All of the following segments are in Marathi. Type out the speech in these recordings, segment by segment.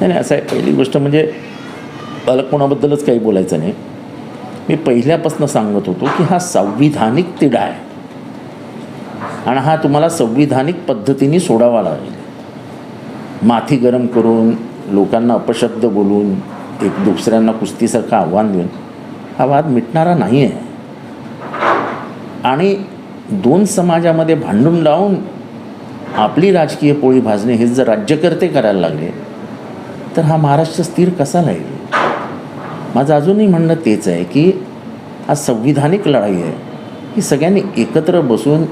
नाही नाही असं आहे. पहिली गोष्ट म्हणजे मला कोणाबद्दलच काही बोलायचं नाही. मी पहिल्यापासून सांगत होतो की हा संविधानिक तिढा आहे. आणि हा तुम्हाला संविधानिक पद्धतीने सोडावा लागेल. माथी गरम करून लोकांना अपशब्द बोलून एक दुसऱ्यांना कुस्तीसारखं आव्हान देऊन हा वाद मिटणारा नाही आहे. आणि दोन समाजामध्ये भांडून लावून आपली राजकीय पोळी भाजणे हे जर राज्यकर्ते करायला लागले तर हा महाराष्ट्र स्थिर कसा राहील माझं अजूनही म्हणणं तेच आहे की हा संविधानिक लढाई आहे. ही सगळ्यांनी एकत्र बसून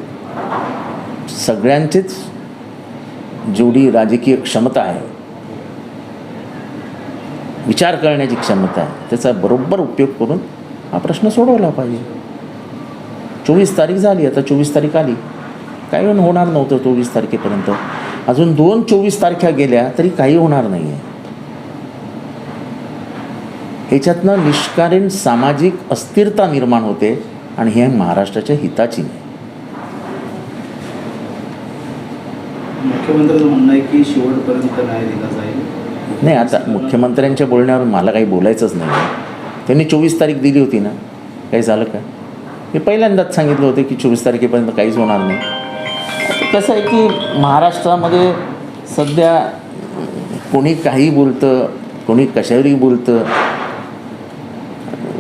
सगळ्यांचेच जेवढी राजकीय क्षमता आहे विचार करण्याची क्षमता आहे त्याचा बरोबर उपयोग करून हा प्रश्न सोडवला पाहिजे. चोवीस तारीख झाली आता चोवीस तारीख आली. काही होणार नव्हतं चोवीस तारखेपर्यंत. अजून दोन चोवीस तारख्या गेल्या तरी काही होणार नाही आहे ह्याच्यातनं निष्कारण सामाजिक अस्थिरता निर्माण होते आणि हे महाराष्ट्राच्या हिताची नाही. नाही आता मुख्यमंत्र्यांच्या बोलण्यावर मला काही बोलायचंच नाही. त्यांनी चोवीस तारीख दिली होती ना? काही झालं का? मी पहिल्यांदाच सांगितलं होतं की चोवीस तारखेपर्यंत काहीच होणार नाही. कसं आहे की महाराष्ट्रामध्ये सध्या कोणी काही बोलतं कोणी कशावरही बोलतं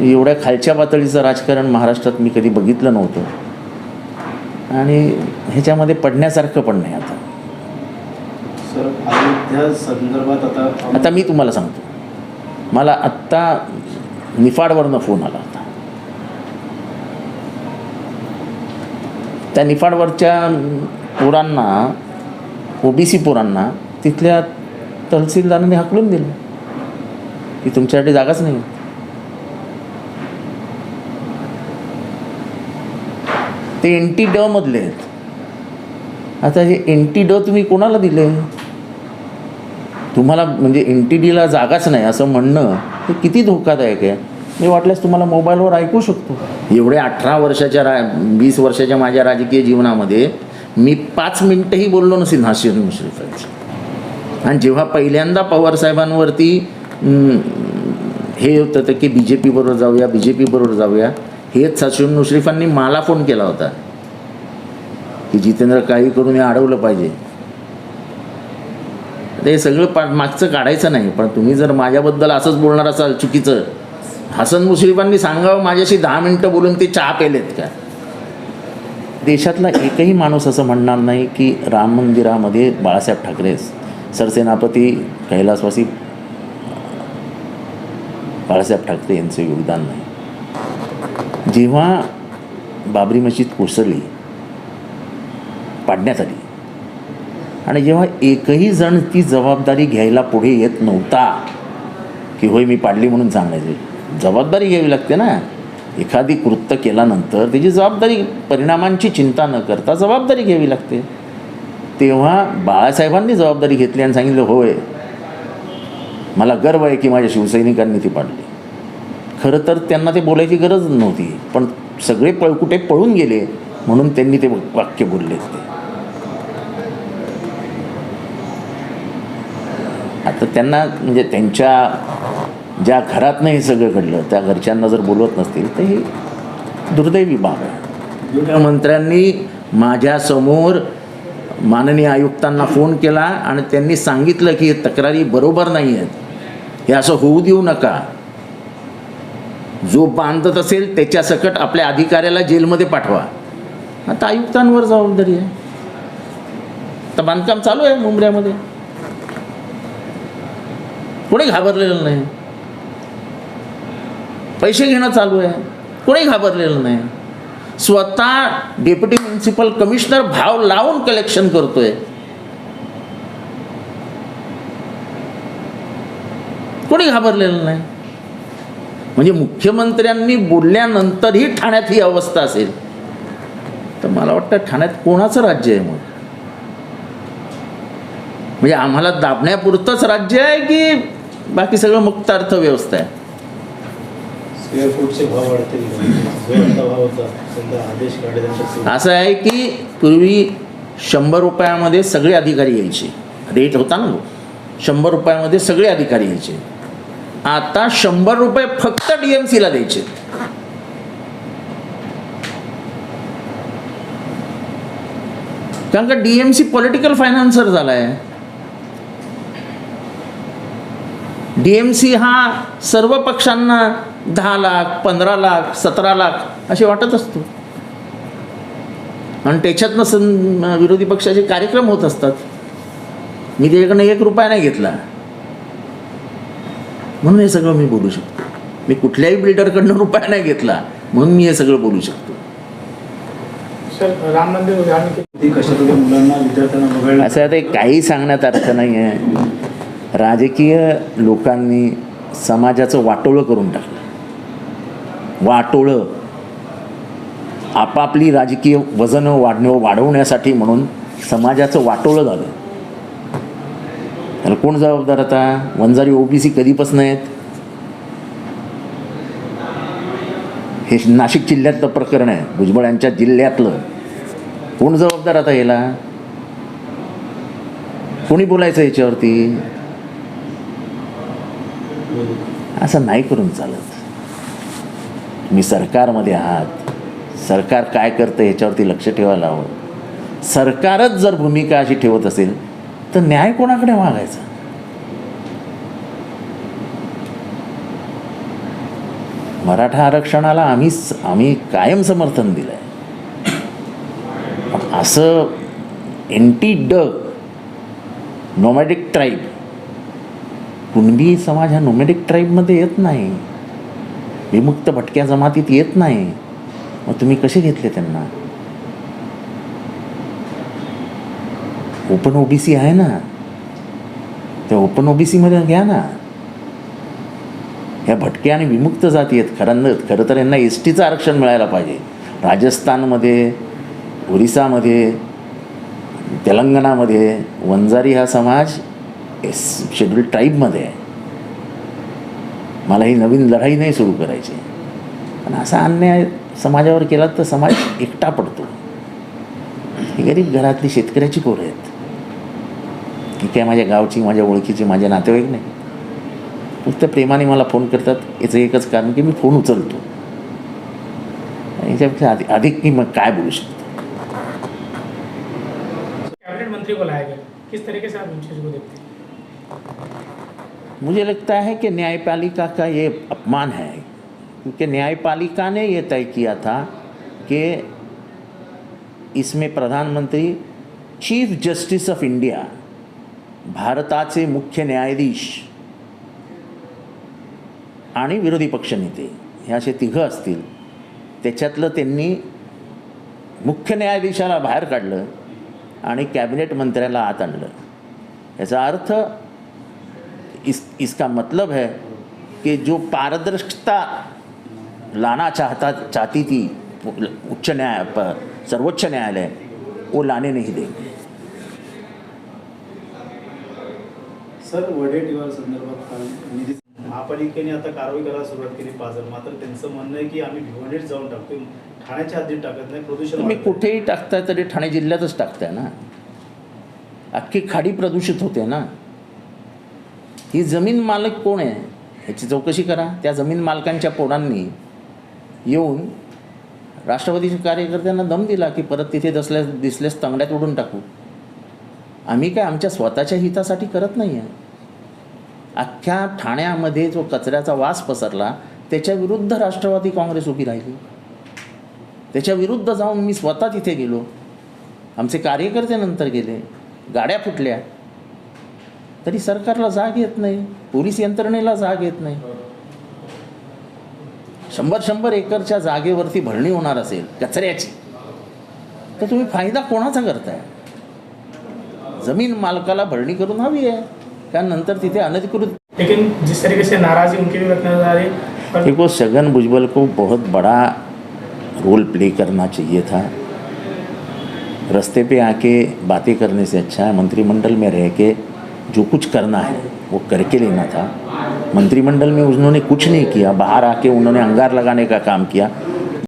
एवढ्या खालच्या पातळीचं राजकारण महाराष्ट्रात मी कधी बघितलं नव्हतं. आणि ह्याच्यामध्ये पडण्यासारखं पण नाही आता. सर संदर्भात आता आता मी तुम्हाला सांगतो. मला आत्ता निफाडवरनं फोन आला होता. त्या निफाडवरच्या पोरांना ओबीसी पोरांना तिथल्या तहसीलदारांनी हाकलून दिलं. की तुमच्यासाठी जागाच नाही ते एन टी ड मधले आहेत. आता हे एन टी ड तुम्ही कोणाला दिले? तुम्हाला म्हणजे एन टी डीला जागाच नाही असं म्हणणं हे किती धोकादायक आहे. मी वाटल्यास तुम्हाला मोबाईलवर ऐकू शकतो. एवढ्या अठरा वर्षाच्या रा वीस वर्षाच्या माझ्या राजकीय जीवनामध्ये मी पाच मिनटंही बोललो नसेल हाशिर मुश्रीफांचं आणि जेव्हा पहिल्यांदा पवारसाहेबांवरती हे होतं तर की बी जे पीबरोबर जाऊया बी जे पीबरोबर जाऊया हेच सचिन मुश्रीफांनी मला फोन केला होता की जितेंद्र काही करून हे अडवलं पाहिजे. ते सगळं पा मागचं काढायचं नाही पण तुम्ही जर माझ्याबद्दल असंच बोलणार असाल चुकीचं हसन मुश्रीफांनी सांगावं माझ्याशी दहा मिनटं बोलून ते चहा पेलेत का? देशातला एकही माणूस असं म्हणणार नाही की राम मंदिरामध्ये बाळासाहेब ठाकरे सरसेनापती कैलासवासी बाळासाहेब ठाकरे यांचं योगदान नाही. जेव्हा बाबरी मशीद कोसळली पाडण्यात आली आणि जेव्हा एकही जण ती जबाबदारी घ्यायला पुढे येत नव्हता की होय मी पाडली म्हणून सांगायचे. जबाबदारी घ्यावी लागते ना. एखादी कृत्य केल्यानंतर त्याची जबाबदारी परिणामांची चिंता न करता जबाबदारी घ्यावी लागते. तेव्हा बाळासाहेबांनी जबाबदारी घेतली आणि सांगितलं होय मला गर्व आहे की माझ्या शिवसैनिकांनी ती पाडली. खरं तर त्यांना ते बोलायची गरज नव्हती. पण सगळे पळ कुठे पळून गेले म्हणून त्यांनी ते वाक्य बोलले होते. आता त्यांना म्हणजे त्यांच्या ज्या घरातनं हे सगळं घडलं त्या घरच्यांना जर बोलवत नसतील तर हे दुर्दैवी बाब आहे. मंत्र्यांनी माझ्यासमोर माननीय आयुक्तांना फोन केला आणि त्यांनी सांगितलं की हे तक्रारी बरोबर नाही आहेत. हे असं होऊ देऊ नका. जो बांधत असेल त्याच्यासकट आपल्या अधिकाऱ्याला जेलमध्ये पाठवा. आता आयुक्तांवर जबाबदारी आहे. तर बांधकाम चालू आहे मुंबऱ्यामध्ये. कोणी घाबरलेलं नाही. पैसे घेणं चालू आहे. कोणी घाबरलेलं नाही. स्वतः डेप्युटी म्युन्सिपल कमिशनर भाव लावून कलेक्शन करतोय. कोणी घाबरलेलं नाही. म्हणजे मुख्यमंत्र्यांनी बोलल्यानंतरही ठाण्यात ही अवस्था असेल. तर मला वाटतं ठाण्यात कोणाचं राज्य आहे मग? म्हणजे आम्हाला दाबण्यापुरतंच राज्य आहे की बाकी सगळं मुक्त अर्थव्यवस्था आहे? असं आहे की पूर्वी शंभर रुपयामध्ये सगळे अधिकारी यायचे. रेट होता ना शंभर रुपयामध्ये सगळे अधिकारी यायचे. आता शंभर रुपये फक्त डीएमसीला द्यायचे. कारण का D M C political financer झालाय. डीएमसी डी एम सी हा सर्व पक्षांना दहा लाख पंधरा लाख सतरा लाख असे वाटत असतो. आणि त्याच्यातनं सं विरोधी पक्षाचे कार्यक्रम होत असतात. मी त्याच्याकडनं एक रुपया नाही घेतला. म्हणून हे सगळं मी बोलू शकतो. मी कुठल्याही बिल्डरकडनं रुपया नाही घेतला म्हणून मी हे सगळं बोलू शकतो. सर राम मंदिर उदाहरण के ती कशाप्रकारे मुलांना विद्यार्थ्यांना बघायला? असं आता काही सांगण्यात अर्थ नाही आहे राजकीय लोकांनी समाजाचं वाटोळं करून टाकलं. वाटोळं. आपापली राजकीय वजनं वाढण्या वाढवण्यासाठी म्हणून समाजाचं वाटोळं झालं. त्याला कोण जबाबदार आता? वंजारी ओबीसी कधीपासून आहेत? हे नाशिक जिल्ह्यातलं प्रकरण आहे. भुजबळ यांच्या जिल्ह्यातलं. कोण जबाबदार आता याला? कोणी बोलायचं याच्यावरती? असं नाही करून चालत. तुम्ही सरकारमध्ये आहात. सरकार काय करतं याच्यावरती लक्ष ठेवायला हवं. सरकारच जर भूमिका अशी ठेवत असेल तर न्याय कोणाकडे मागायचा? मराठा आरक्षणाला आम्ही आम्ही कायम समर्थन दिलं आहे पण असं एंटी डग नोमॅडिक ट्राईब कुणबी समाज हा नोमॅडिक ट्राईबमध्ये येत नाही. विमुक्त भटक्या जमातीत येत नाही. मग तुम्ही कसे घेतले त्यांना? ओपन ओबीसी आहे ना. त्या ओपन ओबीसीमध्ये घ्या ना. ह्या भटक्या आणि विमुक्त जाती आहेत खरं खरं तर यांना एस टीचं आरक्षण मिळायला पाहिजे. राजस्थानमध्ये ओरिसामध्ये तेलंगणामध्ये वंजारी हा समाज एस शेड्यूल ट्राईबमध्ये आहे. मला ही नवीन लढाई नाही सुरू करायची. पण असा अन्याय समाजावर केला तर समाज एकटा पडतो. ही गरीब घरातली शेतकऱ्याची पोरं आहेत. ही काय माझ्या गावची माझ्या ओळखीची माझ्या नातेवाईक नाही. फक्त प्रेमाने मला फोन करतात. याचं एकच कारण की मी फोन उचलतो. याच्यापेक्षा अधिक अधिक मी मग काय बोलू शकतो? कैबिनेट मंत्री को लाया गया किस तरीके से आप इन चीज़ को देखते हैं? मुझे लगता है कि न्यायपालिका का ये अपमान है। क्योंकि न्यायपालिका ने ये तय किया था कि इसमें प्रधानमंत्री चीफ जस्टिस ऑफ इंडिया भारताचे मुख्य न्यायाधीश आणि विरोधी पक्षनेते हे असे तिघं असतील त्याच्यातलं त्यांनी मुख्य न्यायाधीशाला बाहेर काढलं आणि कॅबिनेट मंत्र्याला आत आणलं. याचा अर्थ इस इसका मतलब है कि जो पारदर्शकता लाना चाहता चाहती थी उच्च न्याय प- सर्वोच्च न्यायालय वो लाने नहीं देंगे। सर वडेट्टीवार संदर्भात निधी? महापालिकेने आता कारवाई करायला सुरुवात केली पाजर मात्र त्यांचं म्हणणं आहे की आम्ही भिवंडीत जाऊन टाकतोय. ठाण्याच्या हद्दीत टाकत नाही प्रदूषण तुम्ही. कुठेही टाकताय तरी ठाणे जिल्ह्यातच टाकताय ना? अख्खी खाडी प्रदूषित होते ना? ही जमीन मालक कोण आहे? ह्याची चौकशी करा. त्या जमीन मालकांच्या पोरांनी येऊन राष्ट्रवादीच्या कार्यकर्त्यांना दम दिला की परत तिथे दसल्यास दिसल्यास तंगड्यात उडून टाकू. आम्ही काय आमच्या स्वतःच्या हितासाठी करत नाही आहे अख्ख्या ठाण्यामध्ये जो कचऱ्याचा वास पसरला त्याच्या विरुद्ध राष्ट्रवादी काँग्रेस उभी राहिली. त्याच्या विरुद्ध जाऊन मी स्वतः तिथे गेलो. आमचे कार्यकर्ते नंतर गेले. गाड्या फुटल्या. तरी सरकारला जाग येत नाही. पोलीस यंत्रणेला जाग येत नाही. शंभर शंभर एकरच्या जागेवरती भरणी होणार असेल कचऱ्याची तर तुम्ही फायदा कोणाचा करताय? ज़मीन मालकाला भरणी करून हवी आहे. कारण नंतर तिथे अनधिकृत लेकिन जिस तरीके से नाराज़गी उनकी भी व्यक्त देखो सघन भुजबल को बहुत बड़ा रोल प्ले करना चाहिए था। रास्ते पे आके बातें करने से अच्छा है। मंत्रिमंडल में रह के जो कुछ करना है वो करके लेना था। मंत्रिमंडल में उन्होंने कुछ नहीं किया। बाहर आके उन्होंने अंगार लगाने का काम किया।